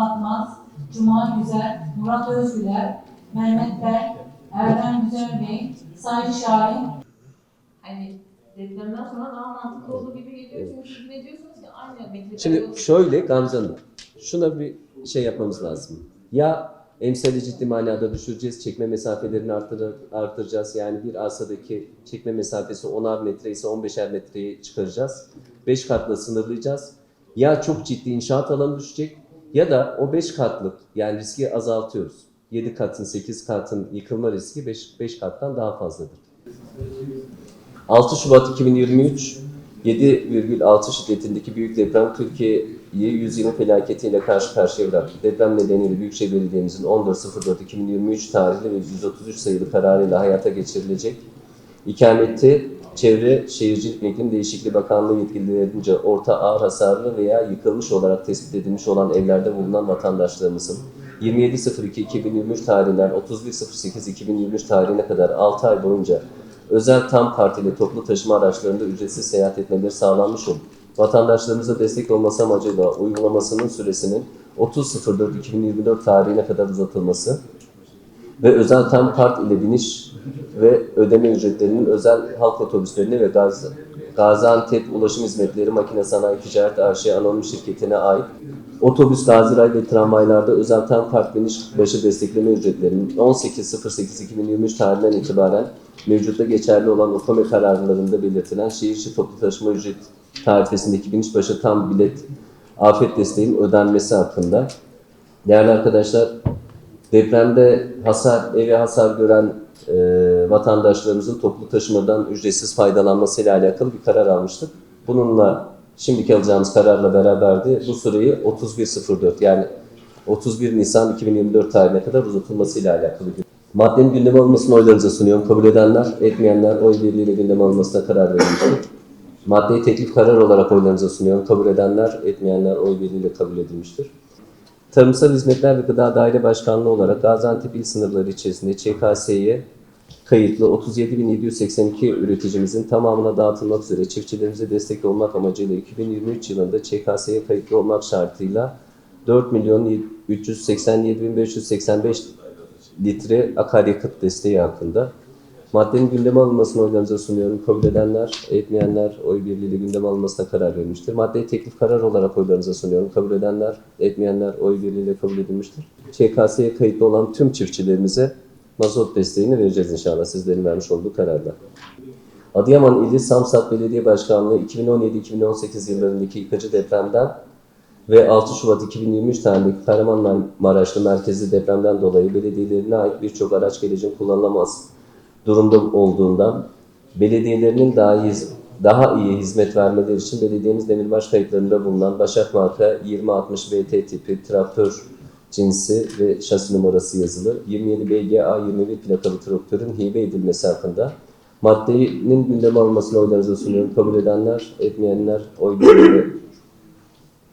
Batmaz, Cuma Güzel, Murat Özgüler, Mehmet Berk, Erdem Güzel Bey, Sayın Şahin, Hani depremden sonra daha mantıklı olduğu gibi geliyor. Çünkü siz ne diyorsunuz ki aynı bekle. Şimdi şöyle Gamze Hanım, şuna bir şey yapmamız lazım. Ya emsali ciddi manada düşüreceğiz, çekme mesafelerini artır, artıracağız. Yani bir arsadaki çekme mesafesi 10'ar metre ise 15'er metreye çıkaracağız. 5 katla sınırlayacağız. Ya çok ciddi inşaat alanı düşecek ya da o 5 katlık yani riski azaltıyoruz. 7 katın 8 katın yıkılma riski 5, 5 kattan daha fazladır. 6 Şubat 2023 7,6 şiddetindeki büyük deprem Türkiye'yi 120 felaketiyle karşı karşıya bıraktı. Deprem nedeniyle Büyükşehir Belediye'mizin 14.04.2023 tarihli ve 133 sayılı kararıyla hayata geçirilecek İkameti Çevre Şehircilik ve İklim Değişikliği Bakanlığı yetkililerince orta ağır hasarlı veya yıkılmış olarak tespit edilmiş olan evlerde bulunan vatandaşlarımızın 27.02.2023 tarihinden 31.08.2023 tarihine kadar 6 ay boyunca özel tam partili toplu taşıma araçlarında ücretsiz seyahat etmeleri sağlanmış olup vatandaşlarımıza destek olması amacıyla uygulamasının süresinin 30.04.2024 tarihine kadar uzatılması ve özel tam kart ile biniş ve ödeme ücretlerinin özel halk otobüslerine ve Gaz Gaziantep Ulaşım Hizmetleri Makine Sanayi Ticaret AŞ Anonim Şirketi'ne ait otobüs, gaziray ve tramvaylarda özel tam kart biniş başı destekleme ücretlerinin 18.08.2023 tarihinden itibaren mevcutta geçerli olan UKOME kararlarında belirtilen şehir içi toplu taşıma ücret tarifesindeki biniş başı tam bilet afet desteğinin ödenmesi hakkında. Değerli arkadaşlar, Depremde hasar, eve hasar gören e, vatandaşlarımızın toplu taşımadan ücretsiz faydalanmasıyla alakalı bir karar almıştık. Bununla şimdiki alacağımız kararla beraber de bu süreyi 31.04 yani 31 Nisan 2024 tarihine kadar uzatılmasıyla alakalı bir Maddenin gündeme alınmasını oylarınıza sunuyorum. Kabul edenler, etmeyenler oy birliğiyle gündeme alınmasına karar verilmiştir. Maddeyi teklif karar olarak oylarınıza sunuyorum. Kabul edenler, etmeyenler oy birliğiyle kabul edilmiştir. Tarımsal Hizmetler ve Gıda Daire Başkanlığı olarak Gaziantep il sınırları içerisinde ÇKS'ye kayıtlı 37.782 üreticimizin tamamına dağıtılmak üzere çiftçilerimize destek olmak amacıyla 2023 yılında ÇKS'ye kayıtlı olmak şartıyla 4 milyon 387.585 litre akaryakıt desteği hakkında Maddenin gündeme alınmasını oylarınıza sunuyorum. Kabul edenler, etmeyenler oy birliğiyle gündeme alınmasına karar vermiştir. Maddeyi teklif karar olarak oylarınıza sunuyorum. Kabul edenler, etmeyenler oy birliğiyle kabul edilmiştir. ÇKS'ye kayıtlı olan tüm çiftçilerimize mazot desteğini vereceğiz inşallah sizlerin vermiş olduğu kararla. Adıyaman İli Samsat Belediye Başkanlığı 2017-2018 yıllarındaki yıkıcı depremden ve 6 Şubat 2023 tarihindeki Kahramanmaraşlı merkezli depremden dolayı belediyelerine ait birçok araç gerecin kullanılamaz durumda olduğundan belediyelerinin daha iyi, daha iyi hizmet vermeleri için belediyemiz demirbaş kayıtlarında bulunan Başak marka 2060 BT tipi traktör cinsi ve şasi numarası yazılı 27 BGA 21 plakalı traktörün hibe edilmesi hakkında maddenin gündeme alınmasını oylarınıza sunuyorum. Kabul edenler, etmeyenler oy birliğiyle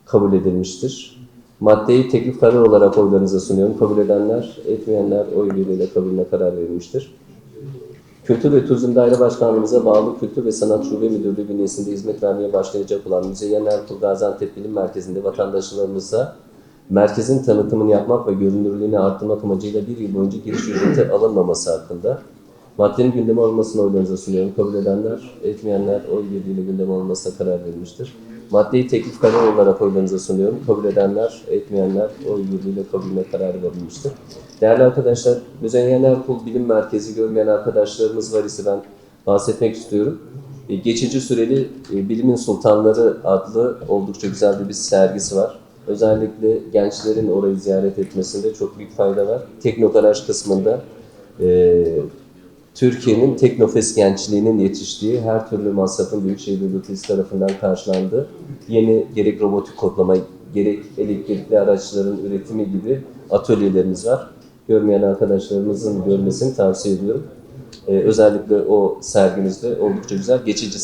kabul edilmiştir. Maddeyi teklif karar olarak oylarınıza sunuyorum. Kabul edenler, etmeyenler oy birliğiyle kabulüne karar verilmiştir. Kültür ve Turizm Daire Başkanlığımıza bağlı Kültür ve Sanat Şube Müdürlüğü bünyesinde hizmet vermeye başlayacak olan Müzeyyen Ertuğrul Gaziantep Bilim Merkezi'nde vatandaşlarımıza merkezin tanıtımını yapmak ve görünürlüğünü arttırmak amacıyla bir yıl boyunca giriş ücreti alınmaması hakkında maddenin gündeme alınmasını oylarınıza sunuyorum. Kabul edenler, etmeyenler oy birliğiyle gündeme alınmasına karar verilmiştir. Maddeyi teklif karar olarak oylarınıza sunuyorum. Kabul edenler, etmeyenler oy birliğiyle kabulüne karar verilmiştir. Değerli arkadaşlar, Müzeyyen Erkul Bilim Merkezi görmeyen arkadaşlarımız var ise ben bahsetmek istiyorum. E, Geçici süreli e, Bilimin Sultanları adlı oldukça güzel bir, sergisi var. Özellikle gençlerin orayı ziyaret etmesinde çok büyük fayda var. Teknogaraj kısmında e, Türkiye'nin Teknofest gençliğinin yetiştiği her türlü masrafın Büyükşehir Belediyesi tarafından karşılandığı yeni gerek robotik kodlama gerek elektrikli araçların üretimi gibi atölyelerimiz var. Görmeyen arkadaşlarımızın görmesini tavsiye ediyorum. Ee, özellikle o sergimizde oldukça güzel geçici